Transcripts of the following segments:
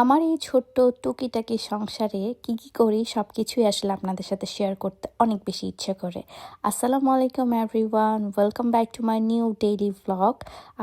আমার এই ছোট্ট টুকিটাকি সংসারে কি কি করি সব কিছুই আসলে আপনাদের সাথে শেয়ার করতে অনেক বেশি ইচ্ছে করে। আসসালামু আলাইকুম everyone welcome back to my new daily vlog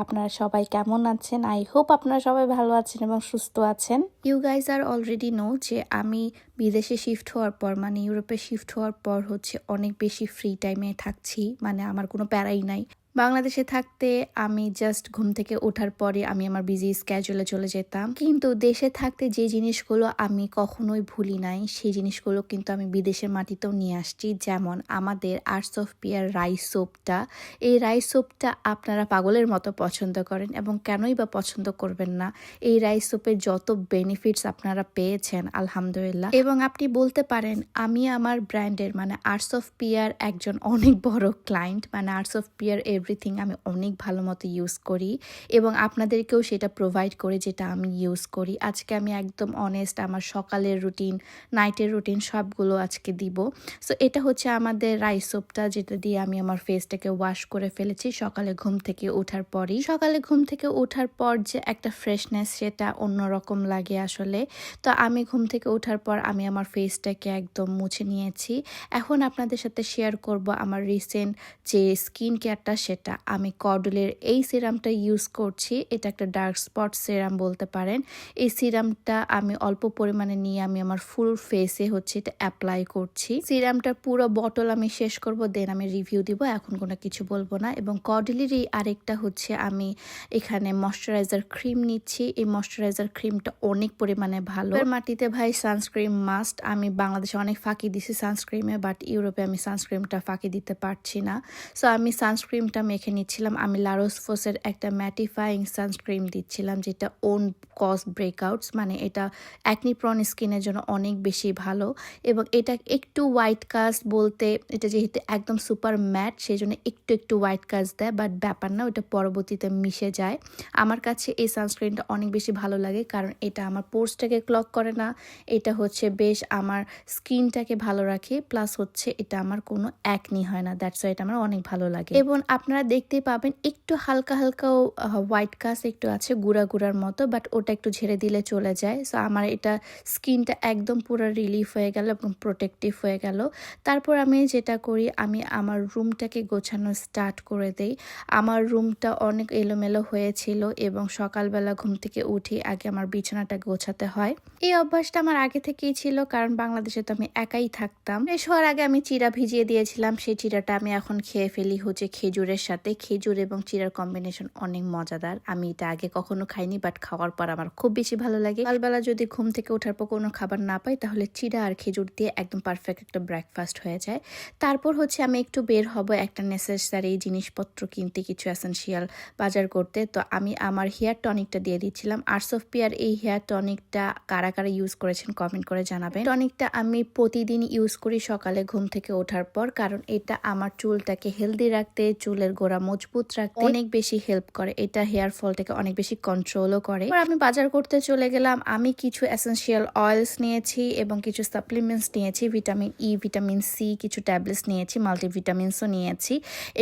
আপনারা সবাই কেমন আছেন? আই হোপ আপনারা সবাই ভালো আছেন এবং সুস্থ আছেন। You guys are already know যে আমি বিদেশে শিফট হওয়ার পর মানে ইউরোপে শিফট হওয়ার পর হচ্ছে অনেক বেশি ফ্রি টাইমে থাকছি মানে আমার কোনো প্যারাই নাই। বাংলাদেশে থাকতে আমি জাস্ট ঘুম থেকে ওঠার পরে আমি আমার বিজি স্ক্যাজুলে চলে যেতাম। কিন্তু দেশে থাকতে যে জিনিসগুলো আমি কখনোই ভুলি নাই, সেই জিনিসগুলো কিন্তু আমি বিদেশের মাটিতেও নিয়ে আসছি। যেমন আমাদের আর্টস অফ পিয়ার রাইস সোপটা এই রাইস সোপটা আপনারা পাগলের মতো পছন্দ করেন এবং কেনই বা পছন্দ করবেন না। এই রাইস সোপের যত বেনিফিটস আপনারা পেয়েছেন, আলহামদুলিল্লাহ। এবং আপনি বলতে পারেন, আমি আমার ব্র্যান্ডের মানে আর্টস অফ পিয়ার একজন অনেক বড় ক্লায়েন্ট মানে আর্টস অফ পিয়ার এভরিথিং আমি অনেক ভালো মতো ইউজ করি এবং আপনাদেরকেও সেটা প্রোভাইড করে যেটা আমি ইউজ করি। আজকে আমি একদম অনেস্ট আমার সকালের রুটিন নাইটের রুটিন সবগুলো আজকে দিব। সো এটা হচ্ছে আমাদের রাইস সোপটা যেটা দিয়ে আমি আমার ফেসটাকে ওয়াশ করে ফেলেছি সকালে ঘুম থেকে ওঠার পরই। সকালে ঘুম থেকে ওঠার পর যে একটা ফ্রেশনেস সেটা অন্যরকম লাগে আসলে। তো আমি ঘুম থেকে ওঠার পর আমি আমার ফেসটাকে একদম মুছে নিয়েছি। এখন আপনাদের সাথে শেয়ার করব আমার রিসেন্ট যে স্কিন কেয়ারটা সেটা। আমি কডলের এই সিরামটা ইউজ করছি। এটা একটা ডার্ক স্পট সিরাম বলতে পারেন। এই সিরামটা আমি অল্প পরিমাণে নিয়ে আমি আমার ফুল ফেসে হচ্ছে এটা অ্যাপ্লাই করছি। সিরামটার পুরো বটল আমি শেষ করব দেন আমি রিভিউ দিব। এখন কোনো কিছু বলব না। এবং কডলের এই আরেকটা হচ্ছে আমি এখানে ময়শ্চারাইজার ক্রিম নিচ্ছি। এই ময়শ্চারাইজার ক্রিমটা অনেক পরিমাণে ভালো। মাটিতে ভাই সানস্ক্রিন মাস্ট আমি বাংলাদেশে অনেক ফাঁকি দিছি সানস্ক্রিমে বাট ইউরোপে আমি সানস্ক্রিমটা ফাঁকি দিতে পারছি না। সো আমি সানস্ক্রিমটা মেখে নিচ্ছিলাম। আমি লারোস ফোসের একটা ম্যাটিফাইং সানস্ক্রিম দিচ্ছিলাম, যেটা ওন কস ব্রেকআউটস মানে এটা অ্যাকনি প্রন স্কিনের জন্য অনেক বেশি ভালো। এবং এটা একটু হোয়াইট কাস্ট বলতে, এটা যেহেতু একদম সুপার ম্যাট সেই জন্য একটু একটু হোয়াইট কাস্ট দেয় বাট ব্যাপার না, ওটা পরবর্তীতে মিশে যায়। আমার কাছে এই সানস্ক্রিনটা অনেক বেশি ভালো লাগে, কারণ এটা আমার পোর্সটাকে ক্লক করে না, এটা হচ্ছে বেশ আমার স্কিনটাকে ভালো রাখে প্লাস হচ্ছে এটা আমার কোনো অ্যাকনি হয় না দ্যাটস এটা আমার অনেক ভালো লাগে। এবং আপনারা দেখতেই পাবেন একটু হালকা হালকা হোয়াইট কাস্ট একটু আছে গুঁড়া গুঁড়ার মতো বাট ওটা একটু ঝেড়ে দিলে চলে যায়। সো আমার এটা স্কিনটা একদম পুরো রিলিফ হয়ে গেল এবং প্রোটেক্টিভ হয়ে গেল। তারপর আমি যেটা করি, আমি আমার রুমটাকে গোছানো স্টার্ট করে দেই। আমার রুমটা অনেক এলোমেলো হয়েছিল এবং সকালবেলা ঘুম থেকে উঠি আগে আমার বিছানাটা গোছাতে হয়। এই অভ্যাসটা আমার আগে থেকেই ছিল, কারণ বাংলাদেশে তো আমি একাই থাকতাম। এস হওয়ার আগে আমি চিরা ভিজিয়ে দিয়েছিলাম, সেই চিরাটা আমি এখন খেয়ে ফেলি হচ্ছে খেজুরের সাথে খেজুর এবং চিরার কম্বিনেশন অনেক মজাদার। আমি এটা আগে কখনো খাইনি বাট খাওয়ার পর আমার খুব বেশি ভালো লাগে। সকালবেলা যদি ঘুম থেকে ওঠার পর কোনো খাবার না পাই, তাহলে চিরা আর খেজুর দিয়ে একদম পারফেক্ট একটা ব্রেকফাস্ট হয়ে যায়। তারপর হচ্ছে আমি একটু বের হব একটা নেসেসারি জিনিসপত্র কিনতে, কিছু অ্যাসেন্সিয়াল বাজার করতে। তো আমি আমার হেয়ার টনিকটা দিয়ে দিচ্ছিলাম। আর্টস অফ পিয়ার এই হেয়ার টনিকটা কারা কারা ইউজ করেছেন কমেন্ট করে জানাবেন। টনিকটা আমি প্রতিদিন ইউজ করি সকালে ঘুম থেকে ওঠার পর, কারণ এটা আমার চুলটাকে হেলদি রাখতে, চুলের গোড়া মজবুত রাখতে অনেক বেশি হেল্প করে। এটা হেয়ার ফলটাকে অনেক বেশি কন্ট্রোলও করে। এবার আমি বাজার করতে চলে গেলাম। আমি কিছু এসেন্সিয়াল অয়েলস নিয়েছি এবং কিছু সাপ্লিমেন্টস নিয়েছি। ভিটামিন ই ভিটামিন সি কিছু ট্যাবলেটস নিয়েছি মাল্টিভিটামিনসও নিয়েছি।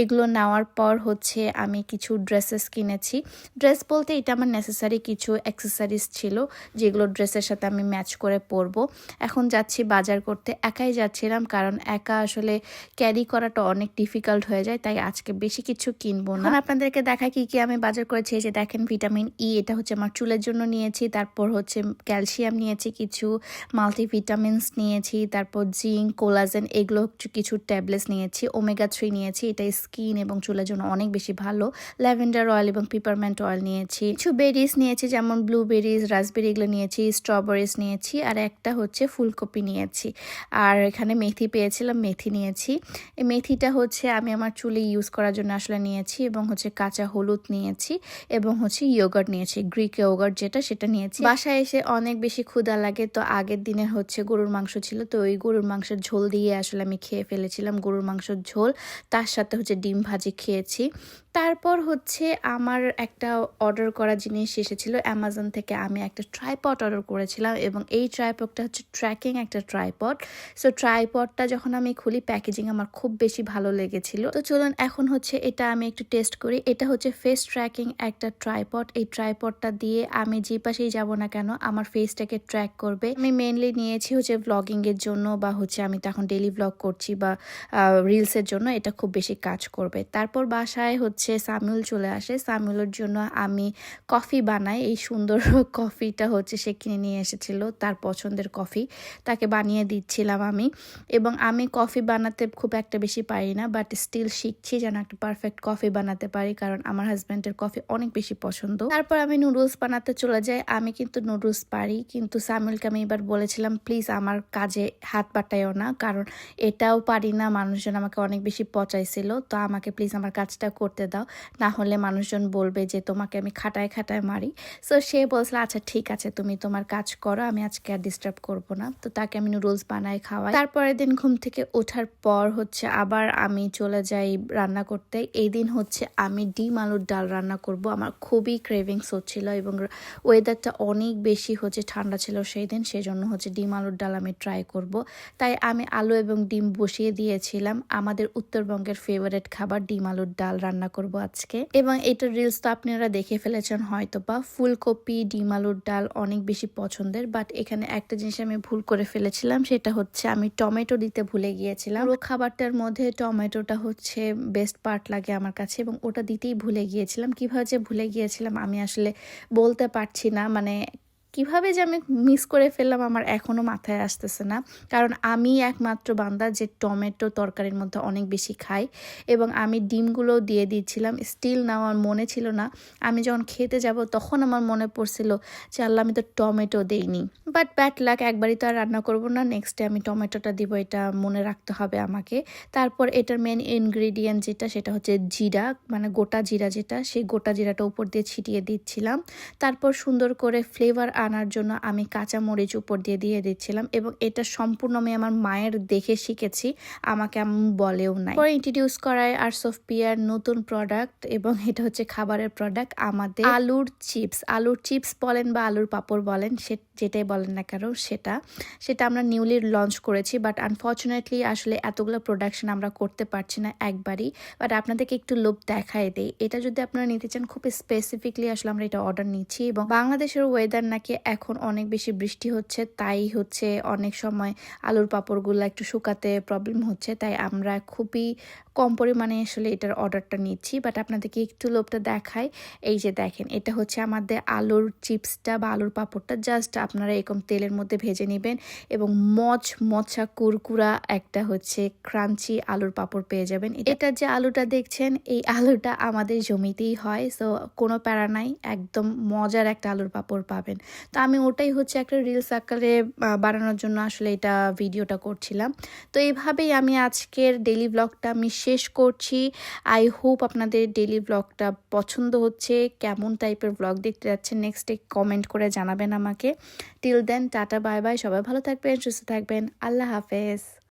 এগুলো নেওয়ার পর হচ্ছে আমি কিছু ড্রেসেস কিনেছি। ড্রেস বলতে এটা আমার নেসেসারি কিছু অ্যাক্সেসারিজ ছিল যেগুলো ড্রেসের সাথে আমি ম্যাচ করে পরবো। এখন যাচ্ছি বাজার করতে। একাই যাচ্ছিলাম কারণ একা আসলে ক্যারি করাটা অনেক ডিফিকাল্ট হয়ে যায় তাই আজকে বেশি কিছু কিনবো না। আপনাদেরকে দেখা কি কি আমি বাজার করেছি যে দেখেন ভিটামিন ই এটা হচ্ছে আমার চুলের জন্য নিয়েছি, তারপর হচ্ছে ক্যালসিয়াম নিয়েছি কিছু মাল্টিভিটামিনস নিয়েছি, তারপর জিঙ্ক, কোলাজেন, এগুলো কিছু ট্যাবলেটস নিয়েছি ওমেগা থ্রি নিয়েছি, এটা স্কিন এবং চুলের জন্য অনেক বেশি ভালো। ল্যাভেন্ডার অয়েল এবং পিপারমেন্ট অয়েল নিয়েছি। কিছু বেরিজ নিয়েছি, যেমন ব্লুবেরিজ রাসবেরি এগুলো নিয়েছি স্ট্রবেরিজ নিয়েছি, আর একটা হচ্ছে ফুলকপি নিয়েছি। আর এখানে মেথি পেয়েছিলাম, মেথি নিয়েছি। এই মেথিটা হচ্ছে আমি আমার চুলে ইউজ করার জন্য আসলে নিয়েছি এবং হচ্ছে কাঁচা হলুদ নিয়েছি এবং হচ্ছে ইয়োগার্ট নিয়েছি গ্রিক ইয়োগার্ট যেটা সেটা নিয়েছি। বাসায় এসে অনেক বেশি ক্ষুধা লাগে, তো আগের দিনে হচ্ছে গরুর মাংস ছিল, তো ওই গরুর মাংসের ঝোল দিয়ে আসলে আমি খেয়ে ফেলেছিলাম গরুর মাংসের ঝোল। তার সাথে হচ্ছে ডিম ভাজি খেয়েছি। তারপর হচ্ছে আমার একটা অর্ডার করা জিনিস এসেছিল অ্যামাজন থেকে, আমি একটা ট্রাইপড অর্ডার করেছিলাম এবং এই ট্রাইপডটা হচ্ছে ট্র্যাকিং একটা ট্রাইপড সো ট্রাইপডটা যখন আমি খুলি প্যাকেজিং আমার খুব বেশি ভালো লেগেছিল। তো চলুন, এখন হচ্ছে হচ্ছে এটা আমি একটু টেস্ট করি। এটা হচ্ছে ফেস ট্র্যাকিং একটা ট্রাইপড এই ট্রাইপডটা দিয়ে আমি যে পাশেই যাব না কেন, আমার ফেসটাকে ট্র্যাক করবে। আমি মেনলি নিয়েছি হচ্ছে ব্লগিংয়ের জন্য বা হচ্ছে আমি তখন ডেলি ব্লগ করছি বা রিলসের জন্য। এটা খুব বেশি কাজ করবে। তারপর বাসায় হচ্ছে সামিউল চলে আসে। সামিউলের জন্য আমি কফি বানাই। এই সুন্দর কফিটা হচ্ছে সে কিনে নিয়ে এসেছিল, তার পছন্দের কফি তাকে বানিয়ে দিচ্ছিলাম আমি। এবং আমি কফি বানাতে খুব একটা বেশি পারি না বাট স্টিল শিখছি যেন একটা পারফেক্ট কফি বানাতে পারি, কারণ আমার হাজব্যান্ডের কফি অনেক বেশি পছন্দ। তারপর আমি নুডলস বানাতে চলে যাই। আমি কিন্তু নুডলস পারি, কিন্তু সামিলকে আমি এবার বলেছিলাম, প্লিজ আমার কাজে হাত পাটাইও না, কারণ এটাও পারি না। মানুষজন আমাকে অনেক বেশি পচাইছিল, তো আমাকে প্লিজ আমার কাজটা করতে দাও। না হলে মানুষজন বলবে যে, তোমাকে আমি খাটায় খাটায় মারি। সো সে বলছিল আচ্ছা ঠিক আছে, তুমি তোমার কাজ করো, আমি আজকে আর ডিস্টার্ব করব না। তো তাকে আমি নুডলস বানাই খাওয়াই। তারপরের দিন ঘুম থেকে ওঠার পর হচ্ছে আবার আমি চলে যাই রান্না করতে। এই দিন হচ্ছে আমি ডিম আলুর ডাল রান্না করব। আমার খুবই ক্রেভিংস হচ্ছিল এবং ওয়েদারটা অনেক বেশি হচ্ছে, ঠান্ডা ছিল সেই দিন সেই জন্য হচ্ছে ডিম আলুর ডাল আমি ট্রাই করব। তাই আমি আলু এবং ডিম বসিয়ে দিয়েছিলাম। আমাদের উত্তরবঙ্গের ফেভারেট খাবার ডিম আলুর ডাল রান্না করব আজকে। এবং এটার রিলস তো আপনারা দেখে ফেলেছেন হয়তো বা ফুলকপি, ডিম আলুর ডাল অনেক বেশি পছন্দের বাট এখানে একটা জিনিস আমি ভুল করে ফেলেছিলাম, সেটা হচ্ছে আমি টমেটো দিতে ভুলে গিয়েছিলাম। খাবারটার মধ্যে টমেটোটা হচ্ছে বেস্ট পার্ট লাগে আমার কাছে এবং ওটা দিতেই ভুলে গিয়েছিলাম। কীভাবে যে ভুলে গিয়েছিলাম আমি আসলে বলতে পারছি না। মানে কীভাবে যে আমি মিস করে ফেললাম আমার এখনও মাথায় আসতেছে না। কারণ আমি একমাত্র বান্দা যে টমেটো তরকারির মধ্যে অনেক বেশি খাই এবং আমি ডিমগুলো দিয়ে দিচ্ছিলাম। স্টিল না আমার মনে ছিল না। আমি যখন খেতে যাব তখন আমার মনে পড়ছিল যে আল্লাহ আমি তো টমেটো দেইনি। বাট ব্যাট লাক একবারই তো আর রান্না করব না। নেক্সট আমি টমেটোটা দিব, এটা মনে রাখতে হবে আমাকে। তারপর এটার মেন ইনগ্রিডিয়েন্ট যেটা, সেটা হচ্ছে জিরা মানে গোটা জিরা যেটা, সেই গোটা জিরাটা উপর দিয়ে ছিটিয়ে দিচ্ছিলাম। তারপর সুন্দর করে ফ্লেভার আনার জন্য আমি কাঁচা মরিচ উপর দিয়ে দিয়ে দিচ্ছিলাম এবং এটা সম্পূর্ণ আমি আমার মায়ের দেখে শিখেছি, আমাকে আমি বলেও নাই। পরে ইন্ট্রোডিউস করায় আর সোফিয়ার নতুন প্রোডাক্ট এবং এটা হচ্ছে খাবারের প্রোডাক্ট আমাদের আলুর চিপস আলুর চিপস বলেন বা আলুর পাপড় বলেন সে যেটাই বলেন না কেন, সেটা। সেটা আমরা নিউলি লঞ্চ করেছি বাট আনফর্চুনেটলি আসলে এতগুলো প্রোডাকশন আমরা করতে পারছি না একবারই। বাট আপনাদেরকে একটু লোভ দেখায় দেই। এটা যদি আপনারা নিতে চান, খুব স্পেসিফিকলি আসলে আমরা এটা অর্ডার নিচ্ছি এবং বাংলাদেশের ওয়েদার নাকি এখন অনেক বেশি বৃষ্টি হচ্ছে, তাই হচ্ছে অনেক সময় আলুর পাপড়গুলো একটু শুকাতে প্রবলেম হচ্ছে, তাই আমরা খুবই কম পরিমাণে আসলে এটার অর্ডারটা নিচ্ছি। বাট আপনাদেরকে একটু লোভটা দেখায় এই যে দেখেন, এটা হচ্ছে আমাদের আলুর চিপসটা বা আলুর পাপড়টা জাস্ট আপনারা এরকম তেলের মধ্যে ভেজে নেবেন এবং মচ মচা কুরকুরা একটা হচ্ছে ক্রাঞ্চি আলুর পাপড় পেয়ে যাবেন। এটা যে আলুটা দেখছেন এই আলুটা আমাদের জমিতেই হয় সো কোনো প্যারা নাই একদম মজার একটা আলুর পাপড় পাবেন। তো আমি ওটাই হচ্ছে একটা রিলস আকারে বানানোর জন্য আসলে এটা ভিডিওটা করছিলাম। তো এইভাবেই আমি আজকের ডেলি ব্লগটা আমি শেষ করছি। আই হোপ আপনাদের ডেলি ব্লগটা পছন্দ হচ্ছে। কেমন টাইপের ব্লগ দেখতে যাচ্ছেন নেক্সটে কমেন্ট করে জানাবেন আমাকে। Till then tata bye bye সবাই ভালো থাকবেন সুস্থ থাকবেন আল্লাহ হাফেজ।